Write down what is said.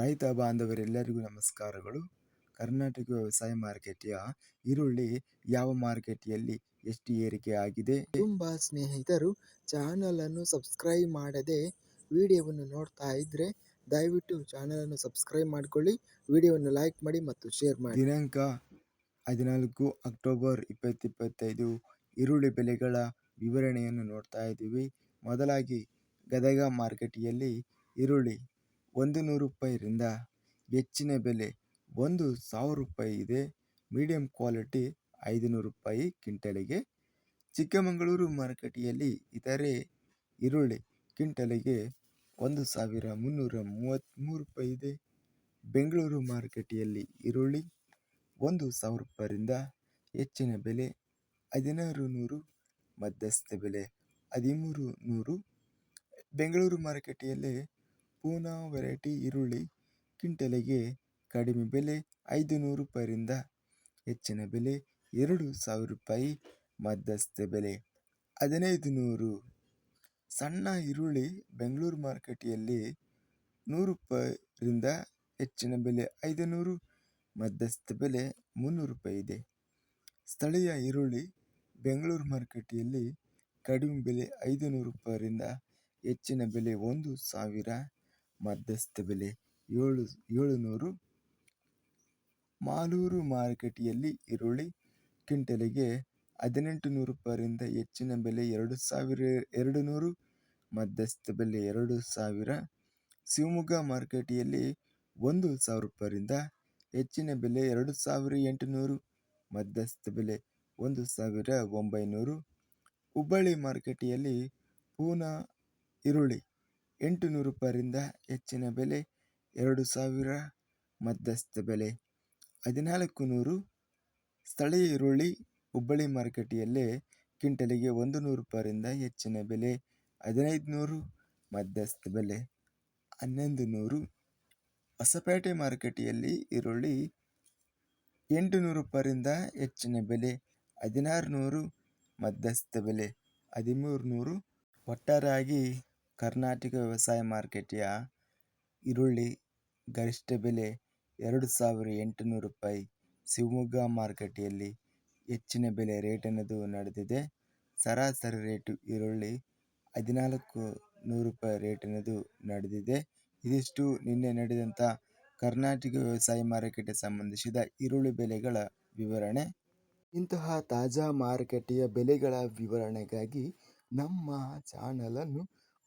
ರೈತ ಬಾಂಧವರೆಲ್ಲರಿಗೂ ನಮಸ್ಕಾರಗಳು. ಕರ್ನಾಟಕ ವ್ಯವಸಾಯ ಮಾರುಕಟ್ಟೆಯ ಈರುಳ್ಳಿ ಯಾವ ಮಾರುಕಟ್ಟೆಯಲ್ಲಿ ಎಷ್ಟು ಏರಿಕೆ ಆಗಿದೆ? ತುಂಬ ಸ್ನೇಹಿತರು ಚಾನಲನ್ನು ಸಬ್ಸ್ಕ್ರೈಬ್ ಮಾಡದೆ ವಿಡಿಯೋವನ್ನು ನೋಡ್ತಾ ಇದ್ದರೆ ದಯವಿಟ್ಟು ಚಾನಲನ್ನು ಸಬ್ಸ್ಕ್ರೈಬ್ ಮಾಡಿಕೊಳ್ಳಿ ವಿಡಿಯೋವನ್ನು ಲೈಕ್ ಮಾಡಿ ಮತ್ತು ಶೇರ್ ಮಾಡಿ. ದಿನಾಂಕ ಹದಿನಾಲ್ಕು ಅಕ್ಟೋಬರ್ ಇಪ್ಪತ್ತಿಪ್ಪತ್ತೈದು. ಈರುಳ್ಳಿ ಬೆಲೆಗಳ ವಿವರಣೆಯನ್ನು ನೋಡ್ತಾ ಇದ್ದೀವಿ. ಮೊದಲಾಗಿ ಗದಗ ಮಾರುಕಟ್ಟೆಯಲ್ಲಿ ಈರುಳ್ಳಿ ಒಂದು ನೂರು ರೂಪಾಯಿಯಿಂದ ಹೆಚ್ಚಿನ ಬೆಲೆ ಒಂದು ಸಾವಿರ ರೂಪಾಯಿ ಇದೆ. ಮೀಡಿಯಂ ಕ್ವಾಲಿಟಿ ಐದುನೂರು ರೂಪಾಯಿ ಕಿಂಟಲಿಗೆ ಚಿಕ್ಕಮಗಳೂರು ಮಾರುಕಟ್ಟೆಯಲ್ಲಿ ಇತರೆ ಈರುಳ್ಳಿ ಕಿಂಟಲಿಗೆ ಒಂದು ಸಾವಿರ ಮುನ್ನೂರ ಮೂವತ್ತ್ಮೂರು ರೂಪಾಯಿ ಇದೆ. ಬೆಂಗಳೂರು ಮಾರುಕಟ್ಟೆಯಲ್ಲಿ ಈರುಳ್ಳಿ ಒಂದು ಸಾವಿರ ರೂಪಾಯಿಂದ ಹೆಚ್ಚಿನ ಬೆಲೆ ಹದಿನಾರು ನೂರು, ಮಧ್ಯಸ್ಥ ಬೆಲೆ ಹದಿಮೂರು ನೂರು. ಬೆಂಗಳೂರು ಮಾರುಕಟ್ಟೆಯಲ್ಲಿ ಪೂನಾ ವೆರೈಟಿ ಈರುಳ್ಳಿ ಕ್ವಿಂಟಲಿಗೆ ಕಡಿಮೆ ಬೆಲೆ ಐದು ನೂರು ರೂಪಾಯಿಂದ ಹೆಚ್ಚಿನ ಬೆಲೆ ಎರಡು ಸಾವಿರ ರೂಪಾಯಿ ಮಧ್ಯಸ್ಥ ಬೆಲೆ ಹದಿನೈದು ನೂರು ಸಣ್ಣ ಈರುಳ್ಳಿ ಬೆಂಗಳೂರು ಮಾರುಕಟ್ಟೆಯಲ್ಲಿ ನೂರು ರೂಪಾಯಿಂದ ಹೆಚ್ಚಿನ ಬೆಲೆ ಐದು ನೂರು ಮಧ್ಯಸ್ಥ ಬೆಲೆ ಮುನ್ನೂರು ರೂಪಾಯಿ ಇದೆ. ಸ್ಥಳೀಯ ಈರುಳ್ಳಿ ಬೆಂಗಳೂರು ಮಾರುಕಟ್ಟೆಯಲ್ಲಿ ಕಡಿಮೆ ಬೆಲೆ ಐದು ನೂರು ರೂಪಾಯಿಂದ ಹೆಚ್ಚಿನ ಬೆಲೆ ಒಂದು ಸಾವಿರ ಮಧ್ಯಸ್ಥ ಬೆಲೆ ಏಳು, ಏಳುನೂರು. ಮಾಲೂರು ಮಾರುಕಟ್ಟೆಯಲ್ಲಿ ಈರುಳ್ಳಿ ಕ್ವಿಂಟಲಿಗೆ ಹದಿನೆಂಟು ನೂರು ರೂಪಾಯಿಂದ ಹೆಚ್ಚಿನ ಬೆಲೆ ಎರಡು ಸಾವಿರ ಎರಡು ನೂರು ಮಧ್ಯಸ್ಥ ಬೆಲೆ ಎರಡು ಸಾವಿರ. ಶಿವಮೊಗ್ಗ ಮಾರುಕಟ್ಟೆಯಲ್ಲಿ ಒಂದು ಸಾವಿರ ರೂಪಾಯಿಂದ ಹೆಚ್ಚಿನ ಬೆಲೆ ಎರಡು ಸಾವಿರ ಎಂಟುನೂರು. ಮಧ್ಯಸ್ಥ ಬೆಲೆ ಒಂದು ಸಾವಿರ ಒಂಬೈನೂರು. ಹುಬ್ಬಳ್ಳಿ ಮಾರುಕಟ್ಟೆಯಲ್ಲಿ ಪೂನಾ ಈರುಳ್ಳಿ ಎಂಟು ನೂರು ರೂಪಾಯಿಂದ ಹೆಚ್ಚಿನ ಬೆಲೆ ಎರಡು ಸಾವಿರ ಮಧ್ಯಸ್ಥ ಬೆಲೆ. ಹದಿನಾಲ್ಕು ನೂರು ಸ್ಥಳೀಯ ಈರುಳ್ಳಿ ಹುಬ್ಬಳ್ಳಿ ಮಾರುಕಟ್ಟೆಯಲ್ಲಿ ಕ್ವಿಂಟಲಿಗೆ ಒಂದು ನೂರು ರೂಪಾಯಿಂದ ಹೆಚ್ಚಿನ ಬೆಲೆ ಹದಿನೈದು ನೂರು ಮಧ್ಯಸ್ಥ ಬೆಲೆ. ಹನ್ನೊಂದು ನೂರು ಹೊಸಪೇಟೆ ಮಾರುಕಟ್ಟೆಯಲ್ಲಿ ಈರುಳ್ಳಿ ಎಂಟು ನೂರು ರೂಪಾಯಿಂದ ಹೆಚ್ಚಿನ ಬೆಲೆ ಹದಿನಾರು ನೂರು ಮಧ್ಯಸ್ಥ ಬೆಲೆ. ಹದಿಮೂರು ನೂರು ಒಟ್ಟಾರೆಯಾಗಿ ಕರ್ನಾಟಕ ವ್ಯವಸಾಯ ಮಾರುಕಟ್ಟೆಯ ಈರುಳ್ಳಿ ಗರಿಷ್ಠ ಬೆಲೆ ಎರಡು ಸಾವಿರ ಎಂಟುನೂರು ರೂಪಾಯಿ. ಶಿವಮೊಗ್ಗ ಮಾರುಕಟ್ಟೆಯಲ್ಲಿ ಹೆಚ್ಚಿನ ಬೆಲೆ ರೇಟ್ ಅನ್ನೋದು ನಡೆದಿದೆ. ಸರಾಸರಿ ರೇಟು ಈರುಳ್ಳಿ ಹದಿನಾಲ್ಕು ನೂರು ರೂಪಾಯಿ ರೇಟ್ ಅನ್ನೋದು ನಡೆದಿದೆ. ಇದಿಷ್ಟು ನಿನ್ನೆ ನಡೆದಂಥ ಕರ್ನಾಟಕ ವ್ಯವಸಾಯ ಮಾರುಕಟ್ಟೆ ಸಂಬಂಧಿಸಿದ ಈರುಳ್ಳಿ ಬೆಲೆಗಳ ವಿವರಣೆ. ಇಂತಹ ತಾಜಾ ಮಾರುಕಟ್ಟೆಯ ಬೆಲೆಗಳ ವಿವರಣೆಗಾಗಿ ನಮ್ಮ ಚಾನಲನ್ನು